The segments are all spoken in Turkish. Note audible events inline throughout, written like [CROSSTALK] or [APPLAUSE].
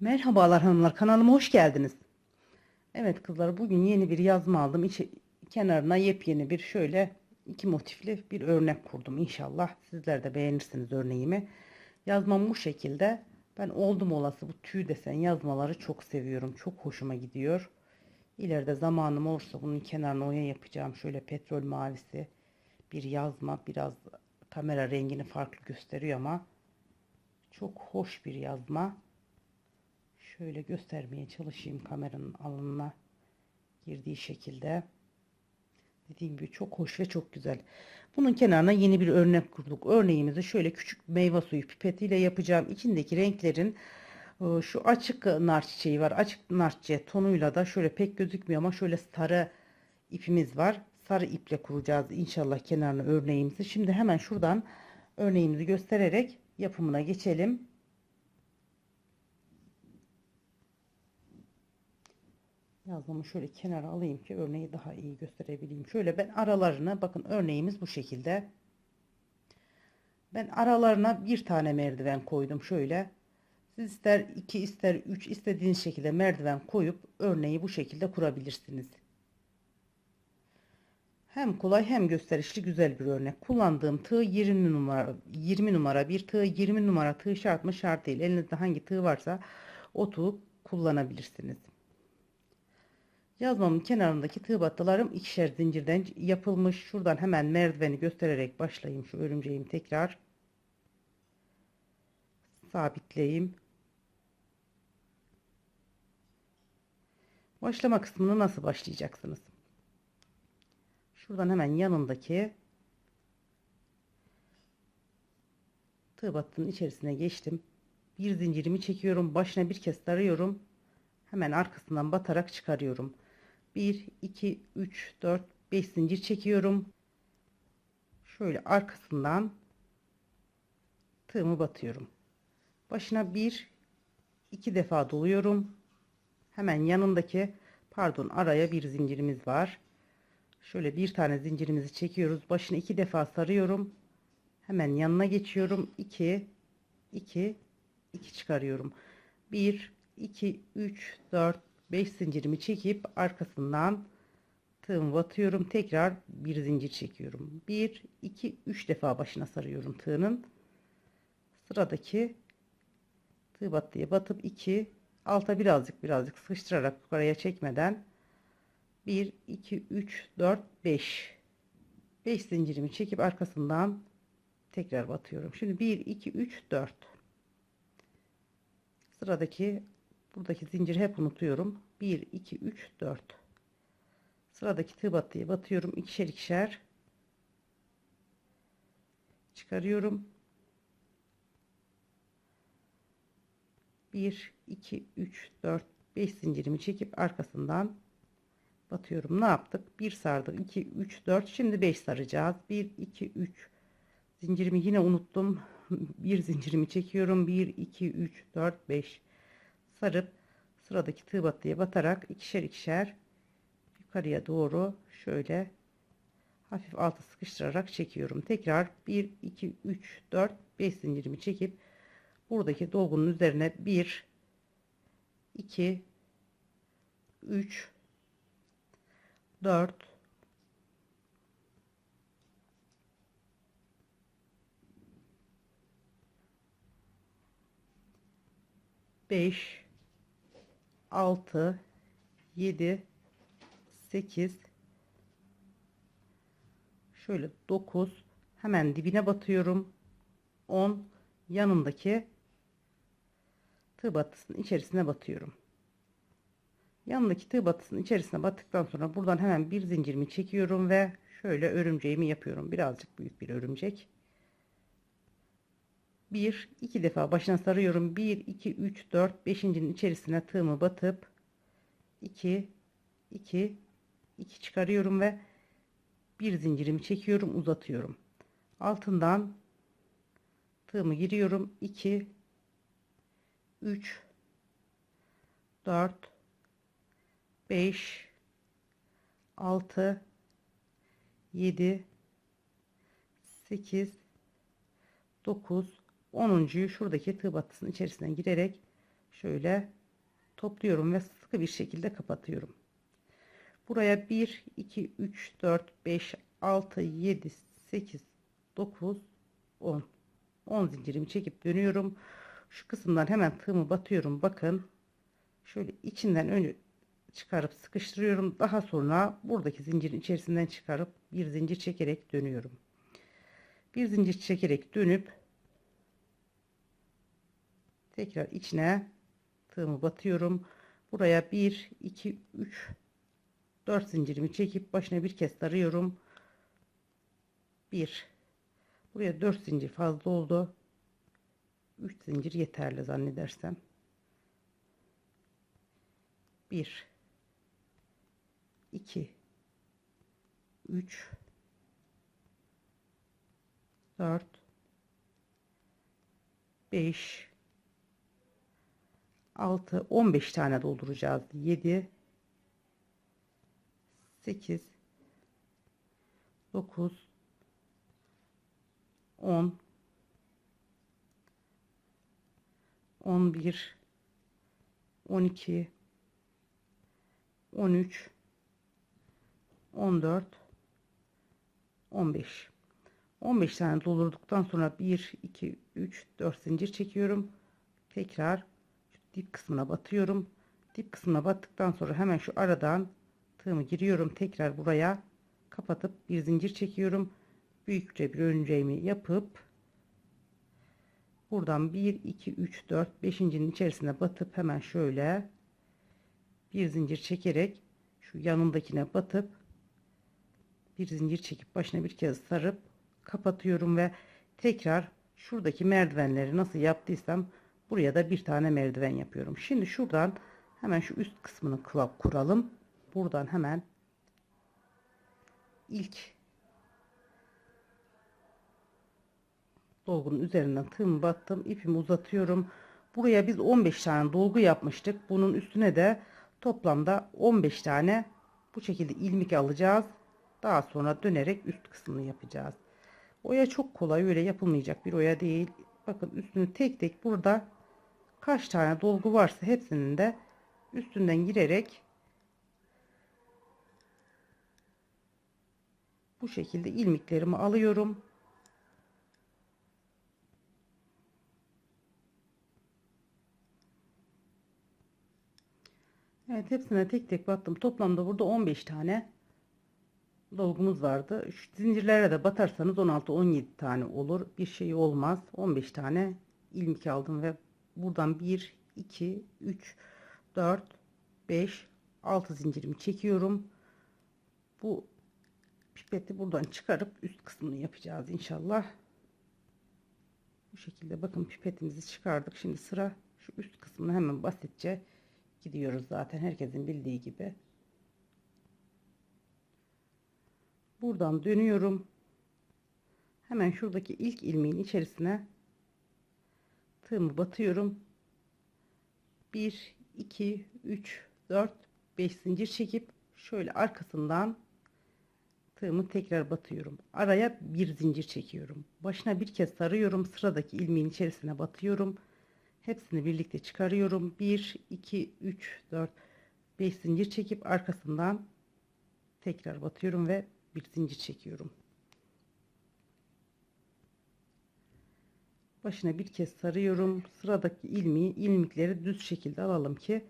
Merhabalar hanımlar kanalıma hoş geldiniz. Evet kızlar bugün yeni bir yazma aldım. İçi, kenarına yepyeni bir şöyle iki motifli bir örnek kurdum. İnşallah sizler de beğenirsiniz örneğimi. Yazmam bu şekilde. Ben oldum olası bu tüy desen yazmaları çok seviyorum. Çok hoşuma gidiyor. İleride zamanım olursa bunun kenarına oya yapacağım. Şöyle petrol mavisi bir yazma. Biraz kamera rengini farklı gösteriyor ama çok hoş bir yazma. Şöyle göstermeye çalışayım kameranın alanına girdiği şekilde. Dediğim gibi çok hoş ve çok güzel. Bunun kenarına yeni bir örnek kurduk. Örneğimizi şöyle küçük meyve suyu pipetiyle yapacağım. İçindeki renklerin e, şu açık nar çiçeği var. Açık nar çiçeği tonuyla da şöyle pek gözükmüyor ama şöyle sarı ipimiz var. Sarı iple kuracağız inşallah kenarına örneğimizi. Şimdi hemen şuradan örneğimizi göstererek yapımına geçelim. Yazmamı şöyle kenara alayım ki örneği daha iyi gösterebileyim. Şöyle ben aralarına bakın örneğimiz bu şekilde. Ben aralarına bir tane merdiven koydum şöyle. Siz ister iki ister üç istediğiniz şekilde merdiven koyup örneği bu şekilde kurabilirsiniz. Hem kolay hem gösterişli güzel bir örnek. Kullandığım tığ 20 numara 20 numara bir tığ 20 numara tığ şart mı şart değil. Elinizde hangi tığ varsa o tığ kullanabilirsiniz. Yazmamın kenarındaki tığ battılarım ikişer zincirden yapılmış. Şuradan hemen merdiveni göstererek başlayayım. Şu örümceğimi tekrar sabitleyeyim. Başlama kısmını nasıl başlayacaksınız? Şuradan hemen yanındaki tığ battının içerisine geçtim. Bir zincirimi çekiyorum. Başına bir kez sarıyorum. Hemen arkasından batarak çıkarıyorum. 1 2 3 4 5 zincir çekiyorum. Şöyle arkasından tığımı batıyorum. Başına bir iki defa doluyorum. Hemen yanındaki pardon araya bir zincirimiz var. Şöyle bir tane zincirimizi çekiyoruz. Başına iki defa sarıyorum. Hemen yanına geçiyorum. 2 2 2 çıkarıyorum. 1 2 3 4 5 zincirimi çekip arkasından tığımı batıyorum. Tekrar bir zincir çekiyorum. 1 2 3 defa başına sarıyorum tığının. Sıradaki tığ battıya batıp 2 alta birazcık birazcık sıkıştırarak yukarıya çekmeden 1 2 3 4 5 5 zincirimi çekip arkasından tekrar batıyorum. Şimdi 1 2 3 4 sıradaki buradaki zinciri hep unutuyorum. 1 2 3 4 sıradaki tığ battıya batıyorum. ikişer ikişer çıkarıyorum. 1 2 3 4 5 zincirimi çekip arkasından batıyorum. Ne yaptık? 1 sardık. 2 3 4 şimdi 5 saracağız. 1 2 3 zincirimi yine unuttum. [LAUGHS] Bir zincirimi çekiyorum. 1 2 3 4 5 sarıp sıradaki tığ battıya batarak ikişer ikişer yukarıya doğru şöyle hafif altı sıkıştırarak çekiyorum. Tekrar 1 2 3 4 5 zincirimi çekip buradaki dolgunun üzerine 1 2 3 4 5 6 7 8 şöyle 9 hemen dibine batıyorum. 10 yanındaki tığ battısının içerisine batıyorum. Yanındaki tığ battısının içerisine battıktan sonra buradan hemen bir zincirimi çekiyorum ve şöyle örümceğimi yapıyorum. Birazcık büyük bir örümcek 1 2 defa başına sarıyorum 1 2 3 4 5.'nin içerisine tığımı batıp 2 2 2 çıkarıyorum ve bir zincirimi çekiyorum uzatıyorum altından tığımı giriyorum 2 3 4 5 6 7 8 9 10'uncuyu şuradaki tığ battısının içerisine girerek şöyle topluyorum ve sıkı bir şekilde kapatıyorum. Buraya 1, 2, 3, 4, 5, 6, 7, 8, 9, 10. 10 zincirimi çekip dönüyorum. Şu kısımdan hemen tığımı batıyorum. Bakın şöyle içinden önü çıkarıp sıkıştırıyorum. Daha sonra buradaki zincirin içerisinden çıkarıp bir zincir çekerek dönüyorum. Bir zincir çekerek dönüp tekrar içine tığımı batıyorum. Buraya 1 2 3 4 zincirimi çekip başına bir kez sarıyorum. 1 Buraya 4 zincir fazla oldu. 3 zincir yeterli zannedersem. 1 2 3 4 5 6 15 tane dolduracağız. 7 8 9 10 11 12 13 14 15 15 tane doldurduktan sonra 1 2 3 4 zincir çekiyorum. Tekrar dip kısmına batıyorum dip kısmına battıktan sonra hemen şu aradan tığımı giriyorum tekrar buraya kapatıp bir zincir çekiyorum büyükçe bir örümceğimi yapıp buradan 1 2 3 4 5.'nin içerisine batıp hemen şöyle bir zincir çekerek şu yanındakine batıp bir zincir çekip başına bir kez sarıp kapatıyorum ve tekrar şuradaki merdivenleri nasıl yaptıysam buraya da bir tane merdiven yapıyorum. Şimdi şuradan hemen şu üst kısmını kuralım. Buradan hemen ilk dolgunun üzerinden tığımı battım. ipimi uzatıyorum. Buraya biz 15 tane dolgu yapmıştık. Bunun üstüne de toplamda 15 tane bu şekilde ilmik alacağız. Daha sonra dönerek üst kısmını yapacağız. Oya çok kolay öyle yapılmayacak bir oya değil. Bakın üstünü tek tek burada kaç tane dolgu varsa hepsinin de üstünden girerek bu şekilde ilmiklerimi alıyorum. Evet hepsine tek tek battım. Toplamda burada 15 tane dolgumuz vardı. Şu zincirlere de batarsanız 16-17 tane olur. Bir şey olmaz. 15 tane ilmik aldım ve buradan 1, 2, 3, 4, 5, 6 zincirimi çekiyorum. Bu pipeti buradan çıkarıp üst kısmını yapacağız inşallah. Bu şekilde bakın pipetimizi çıkardık. Şimdi sıra şu üst kısmını hemen basitçe gidiyoruz zaten herkesin bildiği gibi. Buradan dönüyorum. Hemen şuradaki ilk ilmeğin içerisine tığımı batıyorum. 1 2 3 4 5 zincir çekip şöyle arkasından tığımı tekrar batıyorum. Araya bir zincir çekiyorum. Başına bir kez sarıyorum. Sıradaki ilmeğin içerisine batıyorum. Hepsini birlikte çıkarıyorum. 1 2 3 4 5 zincir çekip arkasından tekrar batıyorum ve bir zincir çekiyorum. Başına bir kez sarıyorum. Sıradaki ilmeği ilmikleri düz şekilde alalım ki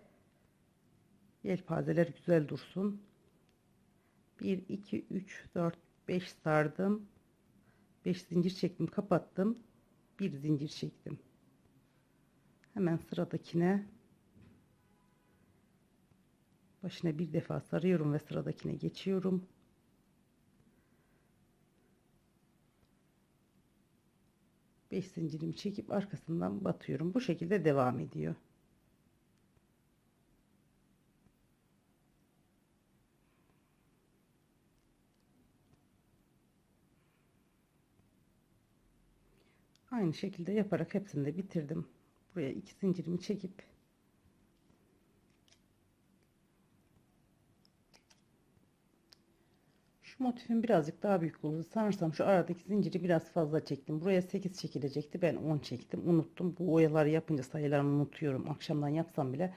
yelpazeler güzel dursun. 1 2 3 4 5 sardım. 5 zincir çektim, kapattım. Bir zincir çektim. Hemen sıradakine başına bir defa sarıyorum ve sıradakine geçiyorum. 5 zincirimi çekip arkasından batıyorum. Bu şekilde devam ediyor. Aynı şekilde yaparak hepsini de bitirdim. Buraya iki zincirimi çekip motifim birazcık daha büyük oldu. Sanırsam şu aradaki zinciri biraz fazla çektim. Buraya 8 çekilecekti. Ben 10 çektim. Unuttum. Bu oyaları yapınca sayılarını unutuyorum. Akşamdan yapsam bile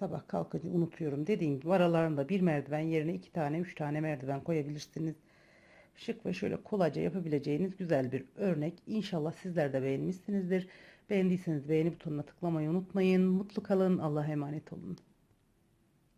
sabah kalkınca unutuyorum. Dediğim gibi aralarında bir merdiven yerine iki tane, üç tane merdiven koyabilirsiniz. Şık ve şöyle kolayca yapabileceğiniz güzel bir örnek. İnşallah sizler de beğenmişsinizdir. Beğendiyseniz beğeni butonuna tıklamayı unutmayın. Mutlu kalın. Allah'a emanet olun.